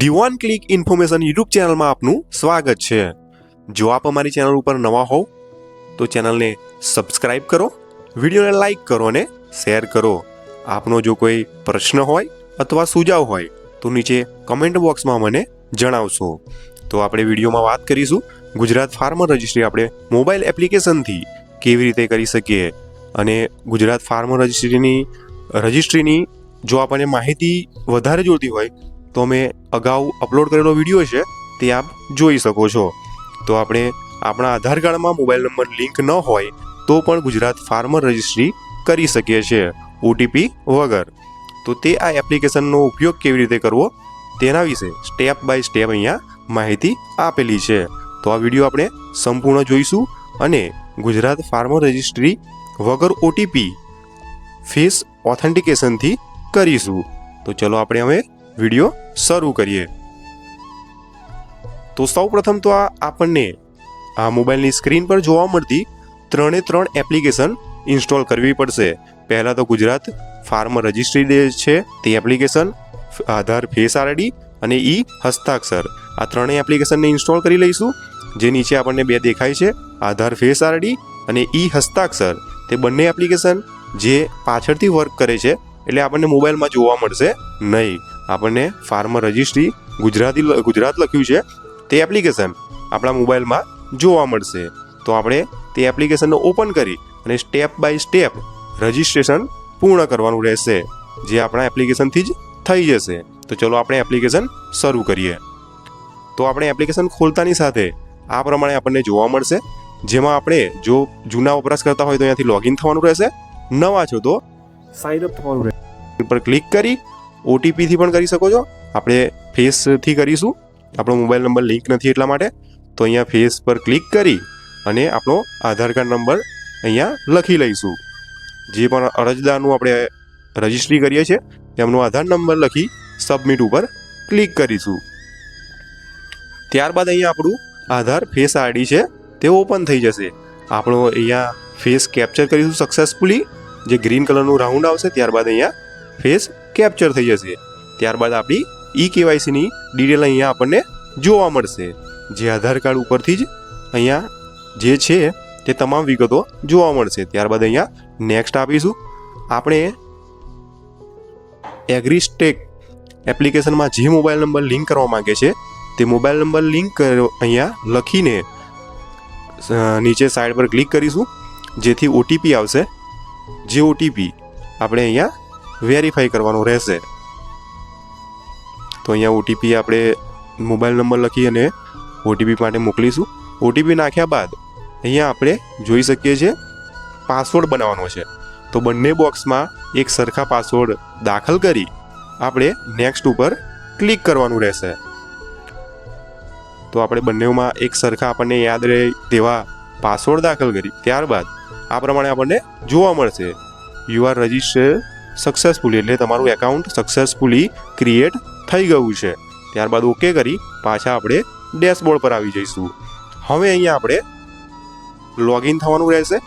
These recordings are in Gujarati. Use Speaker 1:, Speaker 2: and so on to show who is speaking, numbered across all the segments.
Speaker 1: દિવાન ક્લિક ઇન્ફોર્મેશન યુટ્યુબ ચેનલમાં આપનું સ્વાગત છે. જો આપ અમારી ચેનલ ઉપર નવા હોવ, તો ચેનલને સબસ્ક્રાઇબ કરો, વિડીયોને લાઇક કરો અને શેર કરો. આપનો જો કોઈ પ્રશ્ન હોય અથવા સુઝાવ હોય, તો નીચે કમેન્ટ બોક્સમાં મને જણાવશો. તો આપણે વિડીયોમાં વાત કરીશું, ગુજરાત ફાર્મર રજિસ્ટ્રી આપણે મોબાઈલ એપ્લિકેશનથી કેવી રીતે કરી શકીએ અને ગુજરાત ફાર્મર રજિસ્ટ્રીની રજિસ્ટ્રીની જો આપણને માહિતી વધારે જોઈતી હોય તો મેં અગાઉ અપલોડ કરેલો વીડિયો છે, તે આપ જોઈ શકો છો. તો આપણે આપણા આધાર કાર્ડમાં મોબાઈલ નંબર લિંક ન હોય, તો પણ ગુજરાત ફાર્મર રજિસ્ટ્રી કરી શકીએ છીએ ઓટીપી વગર. તો તે આ એપ્લિકેશનનો ઉપયોગ કેવી રીતે કરવો, તેના વિશે સ્ટેપ બાય સ્ટેપ અહીંયા માહિતી આપેલી છે. તો આ વીડિયો આપણે સંપૂર્ણ જોઈશું અને ગુજરાત ફાર્મર રજિસ્ટ્રી વગર ઓટીપી ફેસ ઓથેન્ટિકેશનથી કરીશું. તો ચલો આપણે હવે વીડિયો શરૂ કરીએ. તો સૌ પ્રથમ તો આ આપણને આ મોબાઈલની સ્ક્રીન પર જોવા મળતી ત્રણે ત્રણ એપ્લિકેશન ઇન્સ્ટોલ કરવી પડશે. પહેલાં તો ગુજરાત ફાર્મર રજિસ્ટ્રી ડે છે, તે એપ્લિકેશન, આધાર, ફેસ આરડી અને ઈ હસ્તાક્ષર. આ ત્રણેય એપ્લિકેશનને ઇન્સ્ટોલ કરી લઈશું. જે નીચે આપણને બે દેખાય છે, આધાર, ફેસ આરડી અને ઈ હસ્તાક્ષર. તે બંને એપ્લિકેશન જે પાછળથી વર્ક કરે છે, એટલે આપણને મોબાઈલમાં જોવા મળશે નહીં. આપણને ફાર્મર રજિસ્ટ્રી ગુજરાતી ગુજરાત લખ્યું છે. તે એપ્લિકેશન આપણા મોબાઈલમાં જોવા મળશે. તો આપણે તે એપ્લિકેશનને ઓપન કરી અને સ્ટેપ બાય સ્ટેપ રજિસ્ટ્રેશન પૂર્ણ કરવાનું રહેશે. જે આપણા એપ્લિકેશનથી જ થઈ જશે. તો ચલો આપણે એપ્લિકેશન શરૂ કરીએ. તો આપણે એપ્લિકેશન ખોલતાની સાથે આ પ્રમાણે આપણને જોવા મળશે. જેમાં આપણે જો જૂના વપરાશ કરતા હોય તો અહીંયાથી લોગિન થવાનું રહેશે. નવા છો તો સાઇન અપ થવાનું રહેશે. પર ક્લિક કરી ઓટીપીથી પણ કરી શકો છો. આપણે ફેસથી કરીશું. આપણો મોબાઈલ નંબર લિંક નથી એટલા માટે. તો અહીંયા ફેસ પર ક્લિક કરી અને આપણો આધાર કાર્ડ નંબર અહીંયા લખી લઈશું. જે પણ અરજદારનું આપણે રજિસ્ટ્રી કરીએ છીએ, તેમનો આધાર નંબર લખી સબમિટ ઉપર ક્લિક કરીશું. ત્યારબાદ અહીંયા આપણું આધાર ફેસ આઈડી છે, તે ઓપન થઈ જશે. આપણો અહીંયા ફેસ કેપ્ચર કરીશું સક્સેસફુલી જે ગ્રીન કલરનું રાઉન્ડ આવશે, ત્યારબાદ અહીંયા ફેસ કેપ્ચર થઈ જશે. ત્યારબાદ આપણી ઈ કેવાયસીની ડિટેલ અહીંયા આપણને જોવા મળશે. જે આધાર કાર્ડ ઉપરથી જ અહીંયા જે છે તે તમામ વિગતો જોવા મળશે. ત્યારબાદ અહીંયા નેક્સ્ટ આપીશું. આપણે એગ્રીસ્ટેક એપ્લિકેશનમાં જે મોબાઈલ નંબર લિંક કરવા માંગે છે, તે મોબાઈલ નંબર લિંક અહીંયા લખીને નીચે સાઈડ પર ક્લિક કરીશું. જેથી ઓટીપી આવશે. જે ઓટીપી આપણે અહીંયા વેરીફાઈ કરવાનો રહેશે. તો અહીંયા ઓટીપી આપણે મોબાઈલ નંબર લખી અને ઓટીપી માટે મોકલીશું. ઓટીપી નાખ્યા બાદ અહીંયા આપણે જોઈ શકીએ છીએ પાસવર્ડ બનાવવાનો છે. તો બંને બોક્સમાં એક સરખા પાસવર્ડ દાખલ કરી આપણે નેક્સ્ટ ઉપર ક્લિક કરવાનું રહેશે. તો આપણે બંનેમાં એક સરખા આપણને યાદ રહે તેવા પાસવર્ડ દાખલ કરી. ત્યારબાદ આ પ્રમાણે આપણને જોવા મળશે. યુ આર રજિસ્ટર સક્સેસફુલી એટલે તમારું એકાઉન્ટ સક્સેસફુલી ક્રિએટ થઈ ગયું છે. ત્યારબાદ ઓકે કરી પાછા આપણે ડેશબોર્ડ પર આવી જઈશું. હવે અહીંયા આપણે લોગિન થવાનું રહેશે.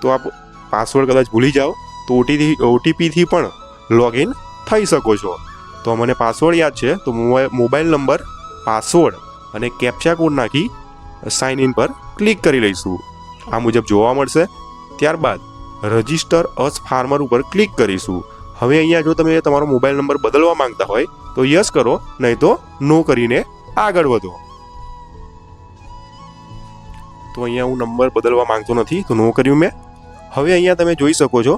Speaker 1: તો આપ પાસવર્ડ કદાચ ભૂલી જાઓ, તો ઓટીથી ઓટીપીથી પણ લોગિન થઈ શકો છો. તો મને પાસવર્ડ યાદ છે, તો મોબાઈલ નંબર પાસવર્ડ અને કેપ્ચા કોડ નાખી સાઇન ઇન પર ક્લિક કરી લઈશું. આ મુજબ જોવા મળશે. ત્યારબાદ રજિસ્ટર અસ ફાર્મર ઉપર ક્લિક કરીશું. હવે અહીંયા જો તમે તમારો મોબાઈલ નંબર બદલવા માંગતા હોય, તો યસ કરો, નહીં તો નો કરીને આગળ વધો. તો અહીંયા હું નંબર બદલવા માંગતો નથી, તો નો કર્યું મેં. હવે અહીંયા તમે જોઈ શકો છો,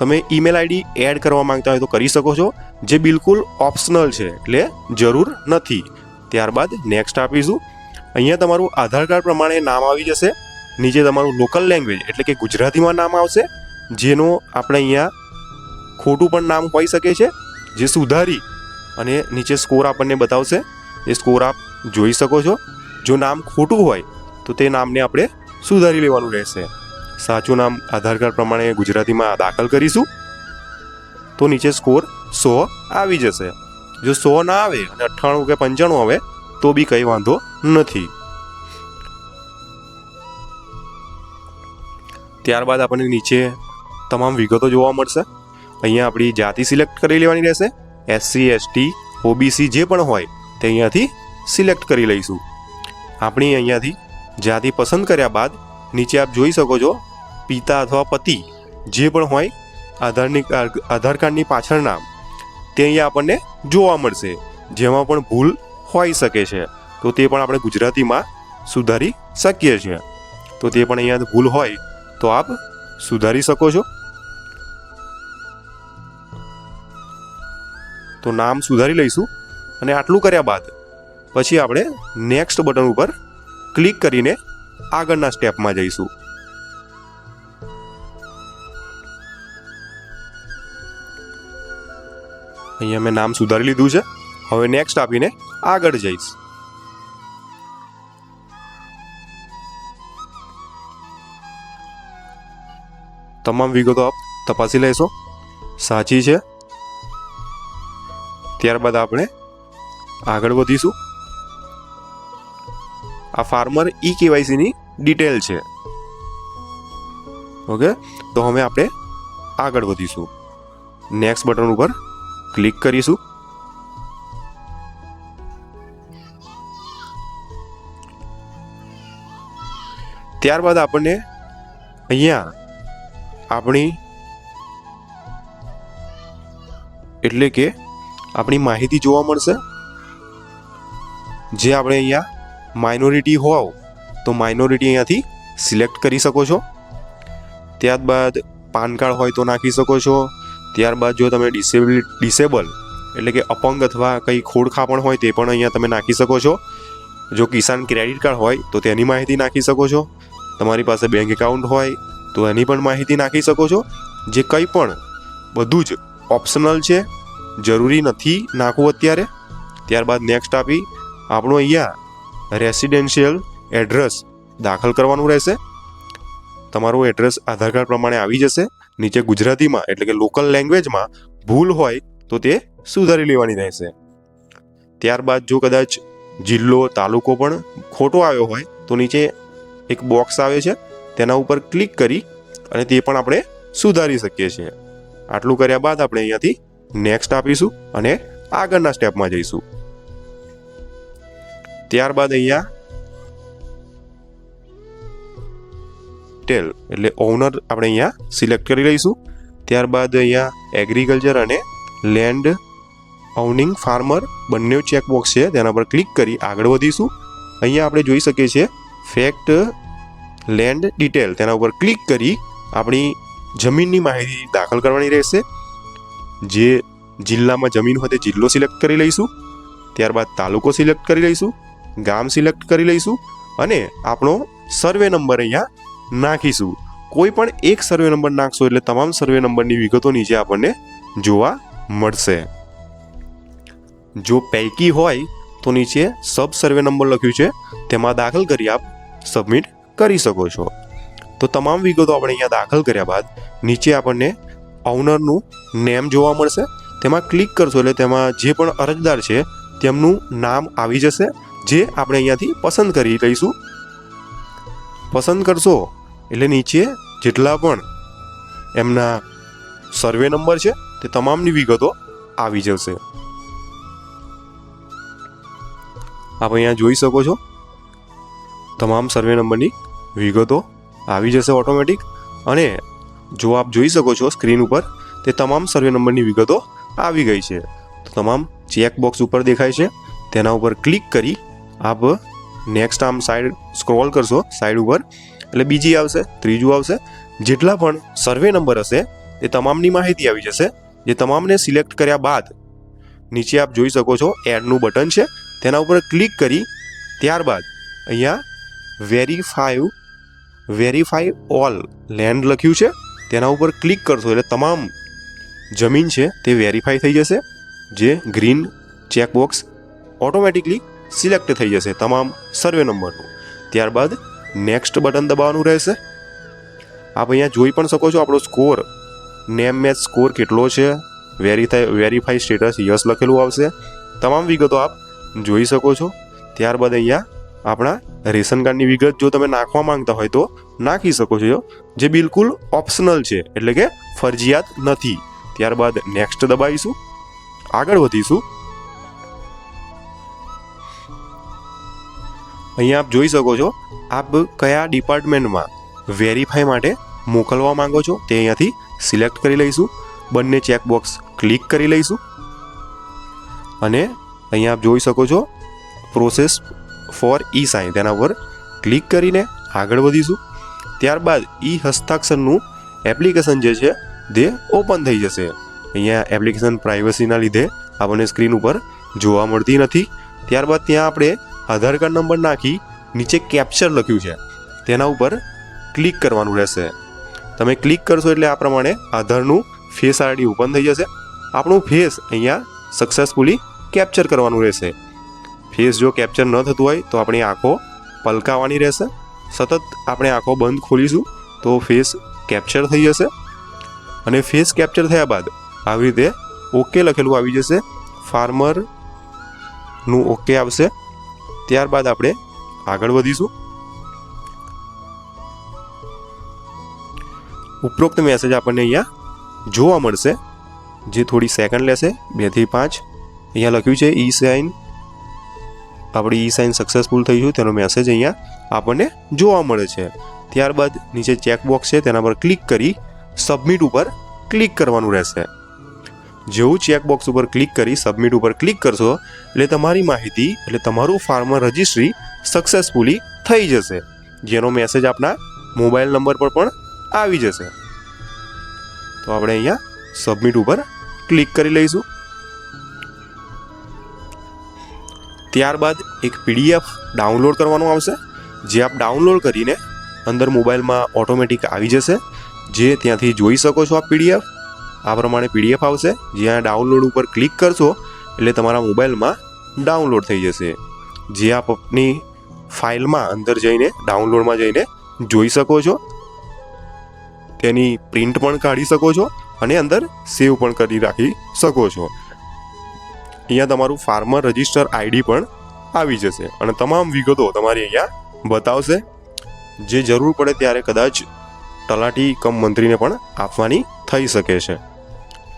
Speaker 1: તમે ઈમેલ આઈડી એડ કરવા માંગતા હોય તો કરી શકો છો, જે બિલકુલ ઓપ્શનલ છે, એટલે જરૂર નથી. ત્યારબાદ નેક્સ્ટ આપીશું. અહીંયા તમારું આધાર કાર્ડ પ્રમાણે નામ આવી જશે, નીચે તમારું લોકલ લેંગ્વેજ, એટલે કે ગુજરાતીમાં નામ આવશે જેનો આપણે અહીંયા ખોટું પણ નામ હોઈ શકે છે જે સુધારી અને નીચે સ્કોર આપણને બતાવશે. એ સ્કોર આપ જોઈ શકો છો. જો નામ ખોટું હોય, તો તે નામને આપણે સુધારી લેવાનું રહેશે. સાચું નામ આધાર કાર્ડ પ્રમાણે ગુજરાતીમાં દાખલ કરીશું. તો નીચે સ્કોર સો આવી જશે. જો સો ના આવે અને અઠ્ઠાણું કે પંચાણું આવે, તો બી કંઈ વાંધો નથી. ત્યારબાદ આપણને નીચે તમામ વિગતો જોવા મળશે. અહીંયા આપણી જાતિ સિલેક્ટ કરી લેવાની રહેશે. એસસી એસટી ઓબીસી જે પણ હોય, તે અહીંયાથી સિલેક્ટ કરી લઈશું. આપણી અહીંયાથી જાતિ પસંદ કર્યા બાદ નીચે આપ જોઈ શકો છો, પિતા અથવા પતિ જે પણ હોય, આધારની, આધાર કાર્ડની પાછળ નામ, તે અહીંયા આપણને જોવા મળશે. જેમાં પણ ભૂલ હોઈ શકે છે. તો તે પણ આપણે ગુજરાતીમાં સુધારી શકીએ છીએ. તો તે પણ અહીંયા ભૂલ હોય, તો આપ સુધારી શકો છો. તો નામ સુધારી લઈશું અને આટલું કર્યા બાદ પછી આપણે નેક્સ્ટ બટન ઉપર ક્લિક કરીને આગળના સ્ટેપમાં જઈશું. અહીંયા મેં નામ સુધારી લીધું છે. હવે નેક્સ્ટ આપીને આગળ જઈશ. તમામ વિગતો આપ તપાસી લેશો. સાચી છે ત્યારબાદ આપણે આગળ વધીશું. આ ફાર્મર ઈ કેવાયસીની ડિટેલ છે. ઓકે? તો હવે આપણે આગળ વધીશું. નેક્સ્ટ બટન ઉપર ક્લિક કરીશું. ત્યારબાદ આપણને અહીંયા આપણી એટલે કે આપણી માહિતી જોવા મળશે. જે આપણે અહીંયા માઇનોરિટી હોવ તો માઇનોરિટી અહીંયાથી સિલેક્ટ કરી શકો છો. ત્યારબાદ પાન કાર્ડ હોય તો નાખી શકો છો. ત્યારબાદ જો તમે ડિસેબલ ડિસેબલ એટલે કે અપંગ અથવા કંઈ ખોડખાપણ હોય તે પણ અહીંયા તમે નાખી શકો છો. જો કિસાન ક્રેડિટ કાર્ડ હોય તો તેની માહિતી નાખી શકો છો. તમારી પાસે બેંક એકાઉન્ટ હોય તો એની પણ માહિતી નાખી શકો છો. જે કંઈ પણ બધું જ ઓપ્શનલ છે જરૂરી નથી નાખવું અત્યારે. ત્યારબાદ નેક્સ્ટ આપી આપણું અહીંયા રેસિડેન્શિયલ એડ્રેસ દાખલ કરવાનું રહેશે. તમારું એડ્રેસ આધાર કાર્ડ પ્રમાણે આવી જશે. નીચે ગુજરાતીમાં એટલે કે લોકલ લેંગ્વેજમાં ભૂલ હોય તો તે સુધારી લેવાની રહેશે. ત્યારબાદ જો કદાચ જિલ્લો, તાલુકો પણ ખોટો આવ્યો હોય તો નીચે એક બોક્સ આવે છે. તેના ઉપર ક્લિક કરી અને તે પણ આપણે સુધારી શકીએ છીએ. આટલું કર્યા બાદ આપણે અહીંયાથી નેક્સ્ટ આપીશું અને આગળના સ્ટેપમાં જઈશું. ત્યારબાદ અહીંયા ટેલ એટલે ઓનર આપણે અહીંયા સિલેક્ટ કરી લઈશું. ત્યારબાદ અહીંયા એગ્રીકલ્ચર અને લેન્ડ ઓનિંગ ફાર્મર બંને ચેકબોક્સ છે, તેના પર ક્લિક કરી આગળ વધીશું. અહીંયા આપણે જોઈ શકીએ છીએ ફેક્ટ લેન્ડ ડિટેલ તેના ઉપર ક્લિક કરી આપણી જમીનની માહિતી દાખલ કરવાની રહેશે. જે જિલ્લામાં જમીન હોય તે જિલ્લો સિલેક્ટ કરી લઈશું, ત્યારબાદ તાલુકો સિલેક્ટ કરી લઈશું, ગામ સિલેક્ટ કરી લઈશું અને આપણો સર્વે નંબર અહીંયા નાખીશું. કોઈ પણ એક સર્વે નંબર નાખશો એટલે તમામ સર્વે નંબરની વિગતો નીચે આપણને જોવા મળશે. જો પૈકી હોય તો નીચે સબ સર્વે નંબર લખ્યું છે, તેમાં દાખલ કરી આપ સબમિટ કરી શકો છો. તો તમામ વિગતો આપણે અહીંયા દાખલ કર્યા બાદ નીચે આપણને ઓનરનું નેમ જોવા મળશે. તેમાં ક્લિક કરશો એટલે તેમાં જે પણ અરજદાર છે, તેમનું નામ આવી જશે, જે આપણે અહીંયાથી પસંદ કરી લઈશું. પસંદ કરશો એટલે નીચે જેટલા પણ એમના સર્વે નંબર છે, તે તમામની વિગતો આવી જશે. આપ અહીંયા જોઈ શકો છો, તમામ સર્વે નંબરની વિગતો આવી જશે ઓટોમેટિક અને જો આપ જોઈ શકો છો સ્ક્રીન ઉપર, તે તમામ સર્વે નંબરની વિગતો આવી ગઈ છે. તો તમામ ચેક બોક્સ ઉપર દેખાય છે. તેના ઉપર ક્લિક કરી આપ નેક્સ્ટ આમ સાઈડ સ્ક્રોલ કરશો, સાઈડ ઉપર, એટલે બીજી આવશે, ત્રીજું આવશે. જેટલા પણ સર્વે નંબર હશે તે તમામની માહિતી આવી જશે. જે તમામને સિલેક્ટ કર્યા બાદ નીચે આપ જોઈ શકો છો એડનું બટન છે. તેના ઉપર ક્લિક કરી ત્યારબાદ અહીંયા વેરીફાઈવ વેરીફાઈ ઓલ લેન્ડ લખ્યું છે. તેના ઉપર ક્લિક કરશો એટલે તમામ જમીન છે તે વેરીફાઈ થઈ જશે, જે ગ્રીન ચેકબોક્સ ઓટોમેટિકલી સિલેક્ટ થઈ જશે તમામ સર્વે નંબરનું. ત્યારબાદ નેક્સ્ટ બટન દબાવવાનું રહેશે. આપ અહીંયા જોઈ પણ શકો છો આપણો સ્કોર, નેમ મેચ સ્કોર કેટલો છે, વેરીફાઈ વેરીફાઈ સ્ટેટસ યસ લખેલું આવશે. તમામ વિગતો આપ જોઈ શકો છો. ત્યારબાદ અહીંયા આપણા રેશન કાર્ડની વિગત જો તમે નાખવા માંગતા હોય તો નાખી શકો છો, જે. બિલકુલ ઓપ્શનલ છે, એટલે કે ફરજિયાત નથી. ત્યારબાદ નેક્સ્ટ દબાવીશું. આગળ વધીશું. અહીંયા આપ જોઈ શકો છો, આપ કયા ડિપાર્ટમેન્ટમાં વેરીફાઈ માટે મોકલવા માંગો છો, તે અહીંયાથી સિલેક્ટ કરી લઈશું. બંને ચેકબોક્સ ક્લિક કરી લઈશું. અને અહીંયા આપ જોઈ શકો છો પ્રોસેસ ફોર ઈ સાઇન તેના પર ક્લિક કરીને આગળ વધીશું. ત્યારબાદ ઈ હસ્તાક્ષરનું એપ્લિકેશન જે છે, તે ઓપન થઈ જશે. અહીંયા એપ્લિકેશન પ્રાઇવસીના લીધે આપણને સ્ક્રીન ઉપર જોવા મળતી નથી. ત્યારબાદ ત્યાં આપણે આધાર કાર્ડ નંબર નાખી નીચે કેપ્ચર લખ્યું છે. તેના ઉપર ક્લિક કરવાનું રહેશે. તમે ક્લિક કરશો એટલે આ પ્રમાણે આધારનું ફેસ આઈડી ઓપન થઈ જશે. આપણું ફેસ અહીંયા સક્સેસફુલી કેપ્ચર કરવાનું રહેશે. ફેસ જો કેપ્ચર ન થતું હોય તો આપણી આંખો પલકાવાની રહેશે. સતત આપણે આંખો બંધ ખોલીશું તો ફેસ કેપ્ચર થઈ જશે. અને ફેસ કેપ્ચર થયા બાદ આવી રીતે ઓકે લખેલું આવી જશે. ફાર્મરનું ઓકે આવશે. ત્યારબાદ આપણે આગળ વધીશું. ઉપરોક્ત મેસેજ આપણને અહીંયા જોવા મળશે. જે થોડી સેકન્ડ લેશે. બેથી પાંચ. અહીંયા લખ્યું છે ઈ સાઇન આપણી ઈ સાઇન સક્સેસફુલ થઈ ગયું, તેનો મેસેજ અહીંયા આપણને જોવા મળે છે. ત્યારબાદ નીચે ચેકબોક્સ છે, તેના પર ક્લિક કરી સબમિટ ઉપર ક્લિક કરવાનું રહેશે. જેવું ચેકબોક્સ ઉપર ક્લિક કરી સબમિટ ઉપર ક્લિક કરશો, એટલે તમારી માહિતી, એટલે તમારું ફાર્મર રજિસ્ટ્રી સક્સેસફુલી થઈ જશે. જેનો મેસેજ આપના મોબાઈલ નંબર પર પણ આવી જશે. તો આપણે અહીંયા સબમિટ ઉપર ક્લિક કરી લઈશું. ત્યારબાદ એક પીડીએફ ડાઉનલોડ કરવાનું આવશે, જે આપ ડાઉનલોડ કરીને અંદર મોબાઈલમાં ઓટોમેટિક આવી જશે. જે ત્યાંથી જોઈ શકો છો આ પીડીએફ. આ પ્રમાણે પીડીએફ આવશે. જ્યાં ડાઉનલોડ ઉપર ક્લિક કરશો, એટલે તમારા મોબાઈલમાં ડાઉનલોડ થઈ જશે. જે આપ આપની ફાઇલમાં અંદર જઈને, ડાઉનલોડમાં જઈને જોઈ શકો છો. તેની પ્રિન્ટ પણ કાઢી શકો છો અને અંદર સેવ પણ કરી રાખી શકો છો. અહીંયા તમારું ફાર્મર રજિસ્ટર આઈડી પણ આવી જશે. અને તમામ વિગતો તમારી અહીંયા બતાવશે. જે જરૂર પડે ત્યારે કદાચ તલાટી કમ મંત્રીને પણ આપવાની થઈ શકે છે.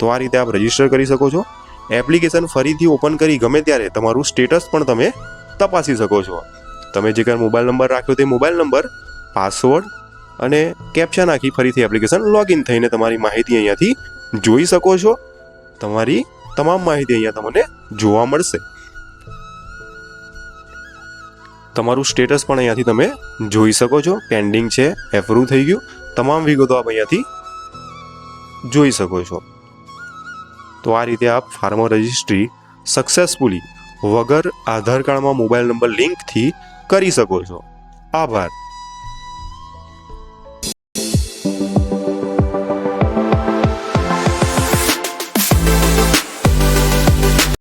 Speaker 1: તો આ રીતે આપ રજિસ્ટર કરી શકો છો. એપ્લિકેશન ફરીથી ઓપન કરી ગમે ત્યારે તમારું સ્ટેટસ પણ તમે તપાસી શકો છો. તમે જે કાંઈ મોબાઈલ નંબર રાખ્યો તે મોબાઈલ નંબર પાસવર્ડ અને કેપ્ચા નાખી ફરીથી એપ્લિકેશન લોગિન થઈને તમારી માહિતી અહીંયાથી જોઈ શકો છો. તમારી તમામ માહિતી અહીંયા તમને જોવા મળશે. તમારું સ્ટેટસ પણ અહીંયાથી તમે જોઈ શકો છો. પેન્ડિંગ છે એપ્રુવ થઈ ગયું. તમામ વિગતો આપ અહીંયાથી જોઈ શકો છો. તો આ રીતે આપ ફાર્મર રજિસ્ટ્રી સક્સેસફુલી વગર આધાર કાર્ડમાં મોબાઈલ નંબર લિંકથી કરી શકો છો. આભાર.